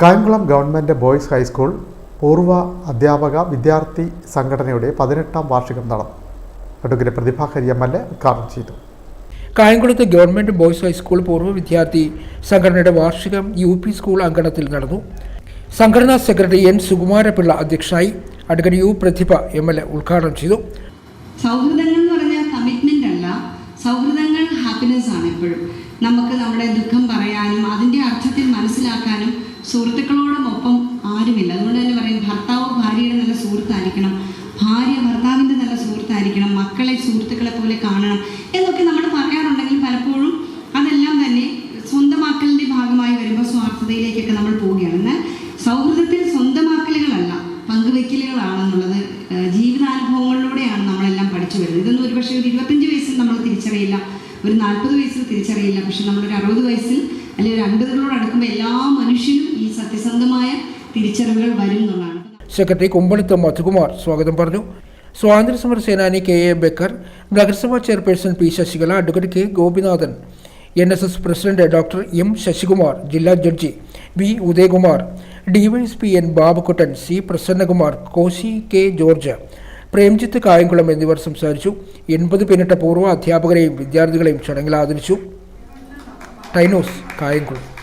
Kayamkulam government boys high school പൂർവ അധ്യാപക വിദ്യാർത്ഥി സംഘടനയുടെ പതിനെട്ടാം വാർഷികം നടന്നു. Advocate Prathibha M L A ഉദ്ഘാടനം ചെയ്തു. കായംകുളത്ത് ഗവൺമെന്റ് ബോയ്സ് ഹൈസ്കൂൾ പൂർവ വിദ്യാർത്ഥി സംഘടനയുടെ വാർഷികം യു പി സ്കൂൾ അങ്കണത്തിൽ നടന്നു. സംഘടനാ സെക്രട്ടറി എൻ സുകുമാരപിള്ള അധ്യക്ഷനായി advocate U Prathibha M L A ഉദ്ഘാടനം ചെയ്തു. സൗഹൃദങ്ങൾ എന്ന് പറഞ്ഞാൽ കമ്മിറ്റ്മെന്റ് അല്ല. സൗഹൃദങ്ങൾ ഹാപ്പിനെസ് ആണ് എപ്പോഴും. നമുക്ക് നമ്മുടെ ദുഃഖം പറയാനും മനസ്സിലാക്കാനും സുഹൃത്തുക്കളോടൊപ്പം ആരുമില്ല. അതുകൊണ്ട് തന്നെ പറയും ഭർത്താവ് ഭാര്യയുടെ നല്ല സുഹൃത്തായിരിക്കണം. ഭാര്യ ഭർത്താവിന്റെ നല്ല സുഹൃത്തായിരിക്കണം. മക്കളെ സുഹൃത്തുക്കളെ പോലെ കാണണം. എന്നൊക്കെ നമ്മൾ പറയാറുണ്ടെങ്കിൽ പലപ്പോഴും അതെല്ലാം തന്നെ സ്വന്തമാക്കലിന്റെ ഭാഗമായി വരുമ്പോൾ സ്വാർത്ഥതയിലേക്കൊക്കെ നമ്മൾ പോവുകയാണ്. എന്നാൽ സൗഹൃദത്തിൽ സ്വന്തമാക്കലുകളല്ല പങ്കുവെക്കലുകളാണെന്നുള്ളത് ജീവിതാനുഭവങ്ങളിലൂടെയാണ് നമ്മളെല്ലാം പഠിച്ചു വരുന്നത്. ഇതൊന്നും ഒരുപക്ഷെ ഒരു ഇരുപത്തഞ്ച് വയസ്സിൽ നമ്മൾ തിരിച്ചറിയില്ല ഒരു നാൽപ്പത് വയസ്സിൽ തിരിച്ചറിയില്ല. പക്ഷെ നമ്മളൊരു അറുപത് വയസ്സിൽ അല്ലെങ്കിൽ ഒരു അൻപതുകളോട് അടുക്കുമ്പോൾ എല്ലാ തിരിച്ചറിവുകൾ വരും എന്നുള്ളതാണ്. സെക്രട്ടറി കുമ്പളത്ത് മധുകുമാർ സ്വാഗതം പറഞ്ഞു. സ്വാതന്ത്ര്യസമര സേനാനി കെ എ ബക്കർ നഗരസഭാ chairperson P Sasikala advocate K Gopinathan N S S president doctor M Sasikumar ജില്ലാ judge V Udayakumar DYSP N Babukuttan C Prasannakumar Koshy K George Premjith Kayamkulam എന്നിവർ സംസാരിച്ചു. എൺപത് പിന്നിട്ട പൂർവ അധ്യാപകരെയും വിദ്യാർത്ഥികളെയും ചടങ്ങിൽ ആദരിച്ചു. ടൈനോസ് കായംകുളം.